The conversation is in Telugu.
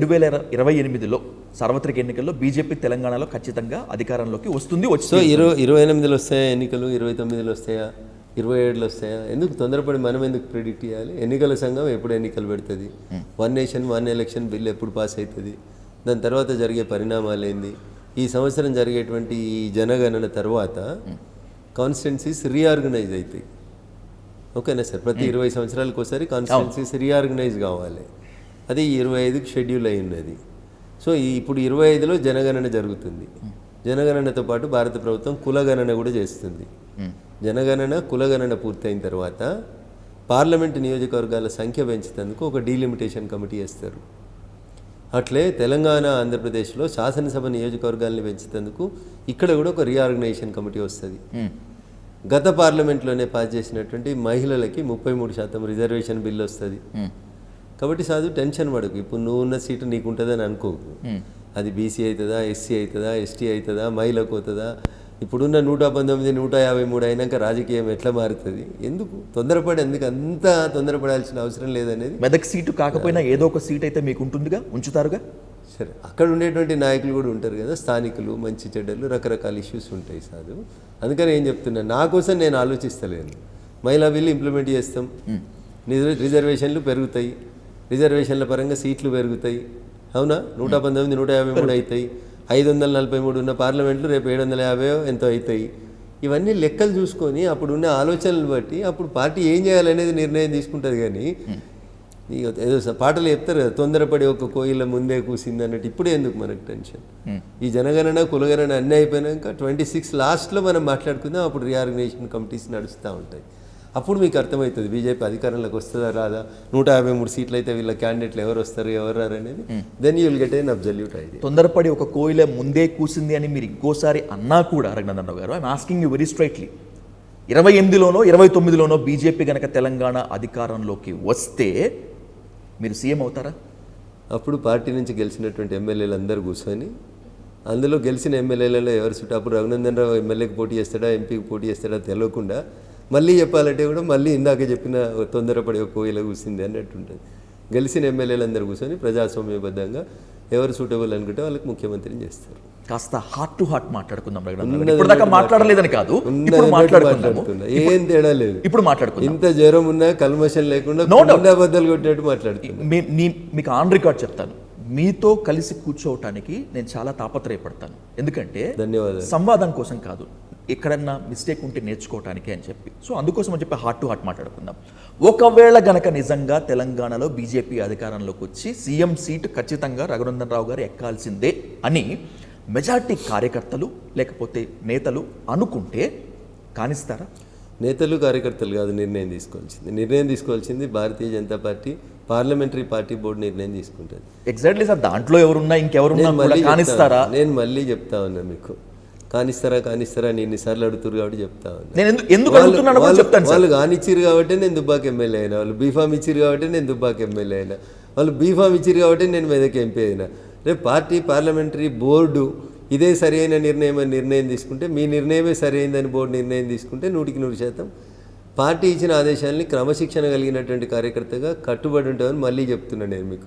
రెండు వేల ఇరవై ఎనిమిదిలో సార్వత్రిక ఎన్నికల్లో బీజేపీ తెలంగాణలో ఖచ్చితంగా అధికారంలోకి వస్తుంది వచ్చి ఇరవై ఇరవై ఎనిమిదిలో వస్తాయా ఎన్నికలు? ఇరవై తొమ్మిదిలో వస్తాయా? ఇరవై ఏడులో వస్తాయా? ఎందుకు తొందరపడి మనం ఎందుకు ప్రిడిక్ట్ చేయాలి? ఎన్నికల సంఘం ఎప్పుడు ఎన్నికలు పెడుతుంది? One nation one election bill ఎప్పుడు పాస్ అవుతుంది? దాని తర్వాత జరిగే పరిణామాలు ఏంది? ఈ సంవత్సరం జరిగేటువంటి ఈ జనగణన తర్వాత కాన్స్టిట్యున్సీస్ రీఆర్గనైజ్ అవుతాయి. ఓకేనా సార్? ప్రతి ఇరవై సంవత్సరాలకు ఒకసారి కాన్స్టిట్యున్సీస్ రీఆర్గనైజ్ కావాలి. అది ఇరవై ఐదుకి షెడ్యూల్ అయి ఉన్నది సో ఇప్పుడు ఇరవై ఐదులో జనగణన జరుగుతుంది. జనగణనతో పాటు భారత ప్రభుత్వం కులగణన కూడా చేస్తుంది. జనగణన కులగణన పూర్తయిన తర్వాత పార్లమెంట్ నియోజకవర్గాల సంఖ్య పెంచేందుకు ఒక డీలిమిటేషన్ కమిటీ వేస్తారు అట్లే తెలంగాణ ఆంధ్రప్రదేశ్లో శాసనసభ నియోజకవర్గాల్ని పెంచేందుకు ఇక్కడ కూడా ఒక రీఆర్గనైజేషన్ కమిటీ వస్తుంది. గత పార్లమెంట్లోనే పాస్ చేసినటువంటి మహిళలకి ముప్పై మూడు శాతం రిజర్వేషన్ బిల్ వస్తుంది. కాబట్టి సాధు టెన్షన్ పడకు. ఇప్పుడు నువ్వు ఉన్న సీటు నీకు ఉంటుందని అనుకోకు. అది బీసీ అవుతుందా ఎస్సీ అవుతుందా ఎస్టీ అవుతుందా మహిళకు అవుతుందా? ఇప్పుడున్న నూట పంతొమ్మిది నూట యాభై మూడు అయినాక రాజకీయం ఎట్లా మారుతుంది? ఎందుకు? తొందరపడి ఎందుకు? అంత తొందరపడాల్సిన అవసరం లేదనేది. మెదక్ సీటు కాకపోయినా ఏదో ఒక సీట్ అయితే మీకు ఉంటుందిగా ఉంచుతారుగా? సరే అక్కడ ఉండేటువంటి నాయకులు కూడా ఉంటారు కదా స్థానికులు మంచి చెడ్డలు రకరకాల ఇష్యూస్ ఉంటాయి సాధు. అందుకని ఏం చెప్తున్నా నా కోసం నేను ఆలోచిస్తలేను. మహిళా బిల్లు ఇంప్లిమెంట్ చేస్తాం. రిజర్వేషన్లు పెరుగుతాయి. రిజర్వేషన్ల పరంగా సీట్లు పెరుగుతాయి. అవునా? నూట పంతొమ్మిది నూట యాభై మూడు అవుతాయి ఐదు వందల నలభై మూడు ఉన్న పార్లమెంట్లు రేపు ఏడు వందల యాభై ఎంతో అవుతాయి ఇవన్నీ లెక్కలు చూసుకొని అప్పుడు ఉన్న ఆలోచనలు బట్టి అప్పుడు పార్టీ ఏం చేయాలనేది నిర్ణయం తీసుకుంటుంది కానీ ఏదో పాటలు చెప్తారు కదా తొందరపడి ఒక కోయిల ముందే కూసింది అన్నట్టు. ఇప్పుడే ఎందుకు మనకు టెన్షన్? ఈ జనగణన కులగణన అన్నీ అయిపోయినాక ట్వంటీ సిక్స్ లాస్ట్లో మనం మాట్లాడుకుందాం అప్పుడు రీఆర్గనైజేషన్ కమిటీస్ నడుస్తూ ఉంటాయి. అప్పుడు మీకు అర్థమవుతుంది బీజేపీ అధికారంలోకి వస్తుందా రాదా? నూట యాభై మూడు సీట్లు అయితే వీళ్ళ క్యాండిడేట్లు ఎవరు వస్తారు ఎవరు రారు అనేది then you will get an absolute idea తొందరపడి ఒక కోయిల ముందే కూసింది అని మీరు ఇంకోసారి అన్నా కూడా Raghunandan garu I'm asking you very straightly ఇరవై ఎనిమిదిలోనో ఇరవై తొమ్మిదిలోనో బీజేపీ గనక తెలంగాణ అధికారంలోకి వస్తే మీరు సీఎం అవుతారా? అప్పుడు పార్టీ నుంచి గెలిచినటువంటి ఎమ్మెల్యేలు అందరూ కూర్చొని అందులో గెలిచిన ఎమ్మెల్యేలలో ఎవరు చుట్టూ అప్పుడు రఘునందన్ రావు ఎమ్మెల్యేకి పోటీ చేస్తాడా ఎంపీకి పోటీ చేస్తాడా తెలియకుండా మళ్ళీ చెప్పాలంటే కూడా మళ్ళీ ఇందాక చెప్పిన తొందరపడి ఒక కోయిల కూసింది అన్నట్టు ఉంటుంది గెలిచిన ఎమ్మెల్యేలు అందరూ కూర్చొని ప్రజాస్వామ్యబద్ధంగా ఎవరు సూటబుల్ అనుకుంటే వాళ్ళకి ముఖ్యమంత్రిని చేస్తారు. కాస్త హార్ట్ టు హార్ట్ మాట్లాడుకుందాం దాకా మాట్లాడలేదని కాదు. ఇప్పుడు. ఏం తేడా లేదు. ఇప్పుడు మాట్లాడుకుందాం. ఇంత జ్వరం ఉన్నా కల్మషం లేకుండా బద్దలు కొట్టినట్టు మాట్లాడుతున్నా. మీ- నీ- మీకు ఆన్ రికార్డ్ చెప్తాను. మీతో కలిసి కూర్చోవటానికి నేను చాలా తాపత్రయపడతాను. ఎందుకంటే ధన్యవాదాలు. సంవాదం కోసం కాదు. ఎక్కడన్నా మిస్టేక్ ఉంటే నేర్చుకోవటానికి అని చెప్పి. సో అందుకోసం అని చెప్పి హార్ట్ టు హార్ట్ మాట్లాడుకుందాం. ఒకవేళ గనక నిజంగా తెలంగాణలో బీజేపీ అధికారంలోకి వచ్చి సీఎం సీటు ఖచ్చితంగా రఘునందన్ రావు గారు ఎక్కాల్సిందే అని మెజార్టీ కార్యకర్తలు లేకపోతే నేతలు అనుకుంటే కానిస్తారా? నేతలు కార్యకర్తలు కాదు నిర్ణయం తీసుకోవాల్సింది. నిర్ణయం తీసుకోవాల్సింది Bharatiya Janata party parliamentary party board నిర్ణయం తీసుకుంటుంది. ఎగ్జాక్ట్లీ సార్ దాంట్లో ఎవరున్నా ఇంకెవరున్నా కానిస్తారా? నేను మళ్ళీ చెప్తా ఉన్నా మీకు. కానిస్తారా కానిస్తారా అని ఎన్నిసార్లు అడుగుతారు కాబట్టి చెప్తా నేను ఎందుకు అడుగుతున్నాను వాళ్ళు- చెప్తాను వాళ్ళు కానిచ్చిరు కాబట్టి నేను దుబ్బాక ఎమ్మెల్యే అయినా వాళ్ళు బీఫామ్ ఇచ్చిరు కాబట్టి నేను దుబ్బాక ఎమ్మెల్యే అయినా వాళ్ళు బీఫామ్ ఇచ్చిరు కాబట్టి నేను మెదక్ ఎంపీ అయినా. రేపు పార్టీ పార్లమెంటరీ బోర్డు ఇదే సరి అయిన నిర్ణయం అని నిర్ణయం తీసుకుంటే మీ నిర్ణయమే సరి అయిందని బోర్డు నిర్ణయం తీసుకుంటే నూటికి నూరు శాతం పార్టీ ఇచ్చిన ఆదేశాలని క్రమశిక్షణ కలిగినటువంటి కార్యకర్తగా కట్టుబడి ఉంటామని మళ్ళీ చెప్తున్నాను నేను మీకు.